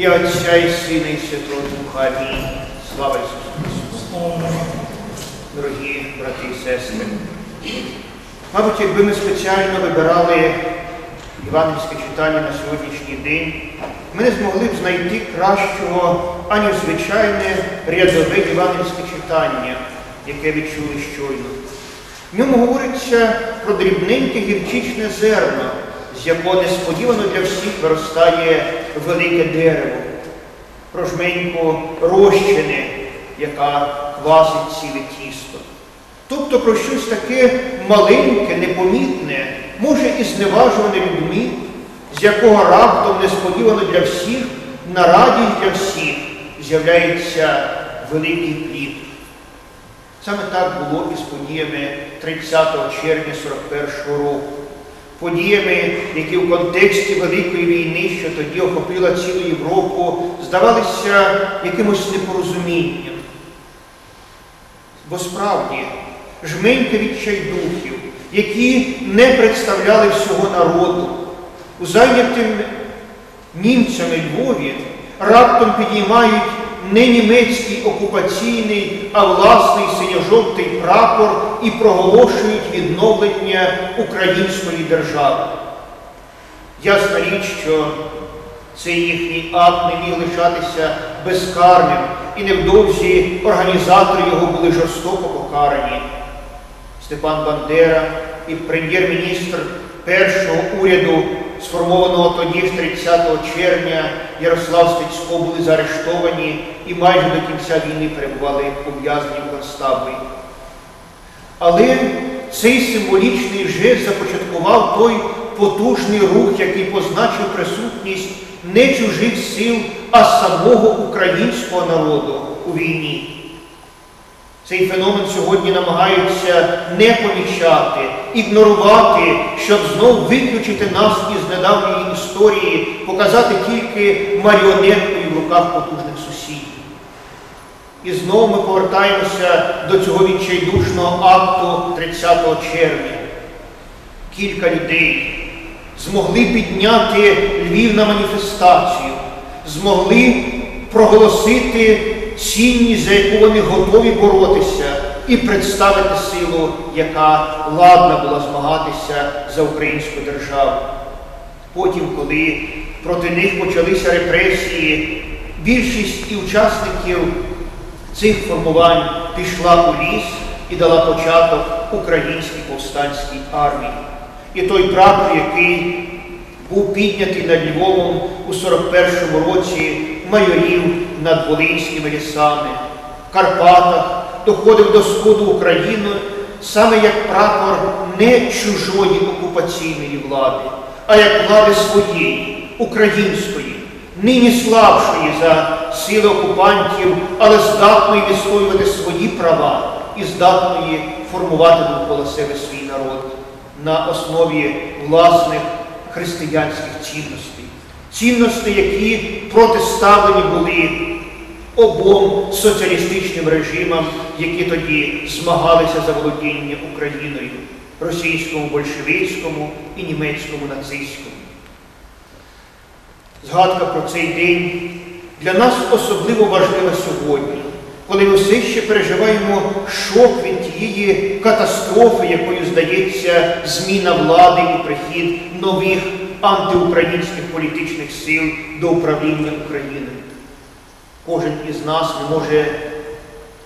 ім'я Отця і Сина, і Святого Духа. Амінь. Слава Ісусу Христу! Дорогі брати і сестри, мабуть, якби ми спеціально вибирали євангельське читання на сьогоднішній день, ми не змогли б знайти кращого, ані звичайне рядове євангельське читання, яке відчули щойно. В ньому говориться про дрібненьке гірчичне зерно, з якого несподівано для всіх виростає велике дерево, про жменьку розчини, яка квасить ціле тісто. Тобто про щось таке маленьке, непомітне, може і зневажуване людьми, з якого раптом несподівано для всіх, на радість для всіх з'являється великий плід. Саме так було і з подіями 30 червня 41 року. Подіями, які в контексті Великої війни, що тоді охопила цілу Європу, здавалися якимось непорозумінням. Бо справді жменька відчайдухів, які не представляли всього народу, у зайнятим німцями Львові раптом підіймають не німецький окупаційний, а власний синьо-жовтий прапор і проголошують відновлення української держави. Ясна річ, що цей їхній акт не міг лишатися безкарним, і невдовзі організатори його були жорстоко покарані. Степан Бандера і прем'єр-міністр першого уряду, сформованого тоді ж 30 червня, Ярослав Стецько, були заарештовані і майже до кінця війни перебували ув'язнені в концтаборі. Але цей символічний жест започаткував той потужний рух, який позначив присутність не чужих сил, а самого українського народу у війні. Цей феномен сьогодні намагаються не помічати, ігнорувати, щоб знов виключити нас із недавньої історії, показати тільки маріонеткою в руках потужних сусідів. І знову ми повертаємося до цього відчайдушного акту 30 червня. Кілька людей змогли підняти Львів на маніфестацію, змогли проголосити цінність, за яку вони готові боротися, і представити силу, яка ладна була змагатися за українську державу. Потім, коли проти них почалися репресії, більшість і учасників цих формувань пішла у ліс і дала початок українській повстанській армії. І той прапор, який був піднятий над Львовом у 41-му році майорів над Волинськими лісами, в Карпатах, доходив до сходу України саме як прапор не чужої окупаційної влади, а як влади своєї, української, нині слабшої за сили окупантів, але здатної відстоювати свої права і здатної формувати довкола себе свій народ на основі власних християнських цінностей. Цінностей, які протиставлені були обом соціалістичним режимам, які тоді змагалися за володіння Україною, російському большевицькому і німецькому нацистському. Згадка про цей день для нас особливо важлива сьогодні, коли ми все ще переживаємо шок від тієї катастрофи, якою здається зміна влади і прихід нових антиукраїнських політичних сил до управління Україною. Кожен із нас не може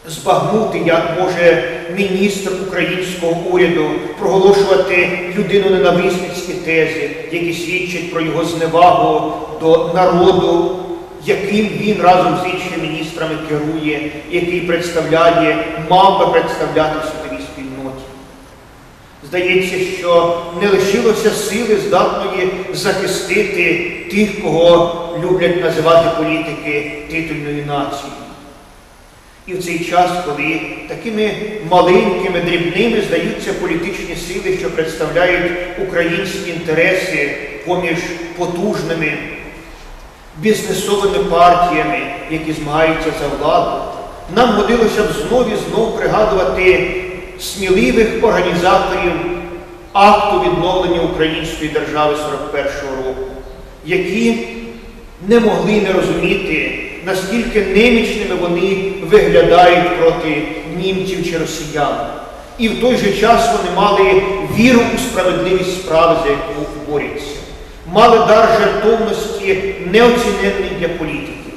збагнути, як може міністр українського уряду проголошувати людину-ненависницькі тези, які свідчать про його зневагу до народу, яким він разом з іншими міністрами керує, який представляє, мав би представляти світовій спільноті. Здається, що не лишилося сили здатної захистити тих, кого люблять називати політики титульною нацією. І в цей час, коли такими маленькими, дрібними здаються політичні сили, що представляють українські інтереси поміж потужними бізнесовими партіями, які змагаються за владу, нам годилося б знов і знов пригадувати сміливих організаторів акту відновлення української держави 41-го року, які не могли не розуміти, наскільки немічними вони виглядають проти німців чи росіян. І в той же час вони мали віру у справедливість справи, за яку борються, мали дар жертовності неоціненний для політиків,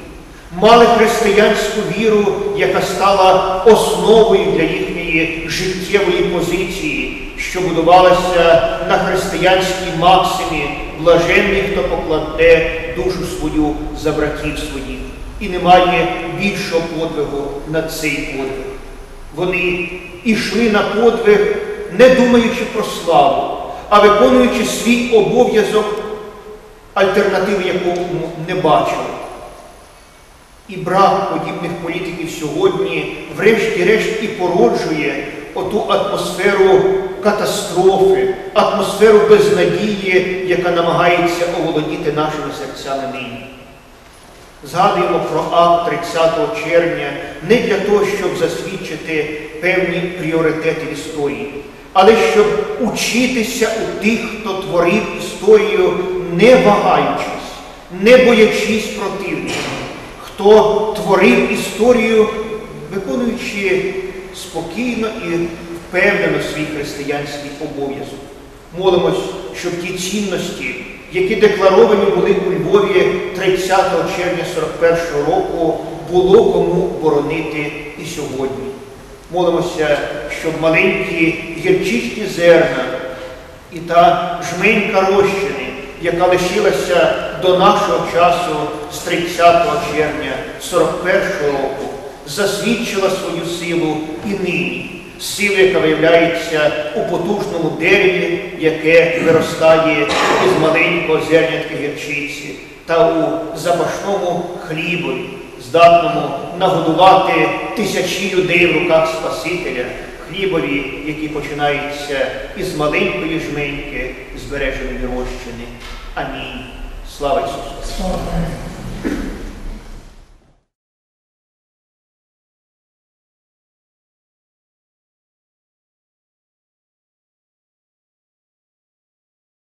мали християнську віру, яка стала основою для їхньої життєвої позиції, що будувалася на християнській максимі блаженний, хто покладе душу свою за братів своїх. І немає більшого подвигу на цей подвиг. Вони йшли на подвиг, не думаючи про славу, а виконуючи свій обов'язок, альтернативи якому не бачили. І брак подібних політиків сьогодні, врешті-решт, і породжує оту атмосферу катастрофи, атмосферу безнадії, яка намагається оволодіти нашими серцями нині. Згадуємо про акт 30 червня не для того, щоб засвідчити певні пріоритети історії, але щоб учитися у тих, хто творив історію, не вагаючись, не боячись противника, хто творив історію, виконуючи спокійно і впевнено свій християнський обов'язок. Молимось, щоб ті цінності, які декларовані були у Львові 30 червня 41 року, було кому боронити і сьогодні. Молимося, щоб маленькі гірчичні зерна і та жменька розчини, яка лишилася до нашого часу з 30 червня 41 року, засвідчила свою силу і нині силу, яка виявляється у потужному дереві, яке виростає із маленького зернятка гірчиці, та у запашному хлібові, здатному нагодувати тисячі людей в руках Спасителя, хлібові, які починаються із маленької жменьки збереженої розчини. Амінь. Слава Ісусу!